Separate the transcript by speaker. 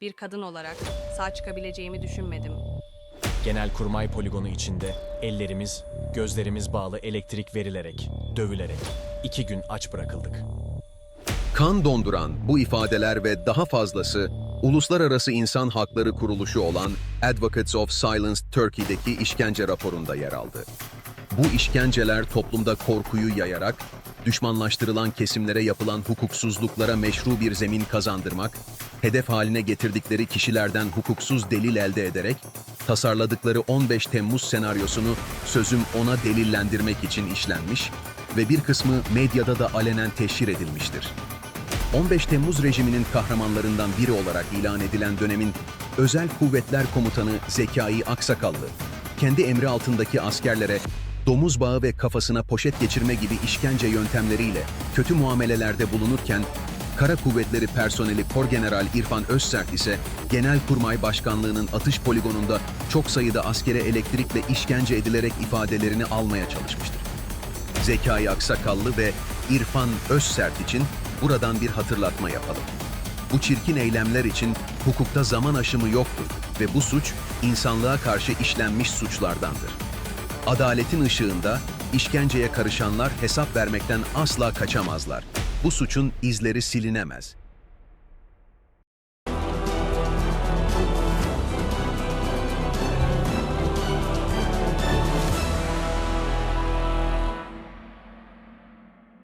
Speaker 1: Bir kadın olarak sağ çıkabileceğimi düşünmedim.
Speaker 2: Genelkurmay poligonu içinde ellerimiz, gözlerimiz bağlı elektrik verilerek, dövülerek iki gün aç bırakıldık.
Speaker 3: Kan donduran bu ifadeler ve daha fazlası Uluslararası İnsan Hakları Kuruluşu olan Advocates of Silence Turkey'deki işkence raporunda yer aldı. Bu işkenceler toplumda korkuyu yayarak, düşmanlaştırılan kesimlere yapılan hukuksuzluklara meşru bir zemin kazandırmak, hedef haline getirdikleri kişilerden hukuksuz delil elde ederek, tasarladıkları 15 Temmuz senaryosunu sözüm ona delillendirmek için işlenmiş ve bir kısmı medyada da alenen teşhir edilmiştir. 15 Temmuz rejiminin kahramanlarından biri olarak ilan edilen dönemin Özel Kuvvetler Komutanı Zekai Aksakallı, kendi emri altındaki askerlere domuz bağı ve kafasına poşet geçirme gibi işkence yöntemleriyle kötü muamelelerde bulunurken, Kara Kuvvetleri personeli Korgeneral İrfan Özsert ise Genelkurmay Başkanlığı'nın atış poligonunda çok sayıda askere elektrikle işkence edilerek ifadelerini almaya çalışmıştır. Zekai Aksakallı ve İrfan Özsert için buradan bir hatırlatma yapalım. Bu çirkin eylemler için hukukta zaman aşımı yoktur ve bu suç insanlığa karşı işlenmiş suçlardandır. Adaletin ışığında işkenceye karışanlar hesap vermekten asla kaçamazlar. Bu suçun izleri silinemez.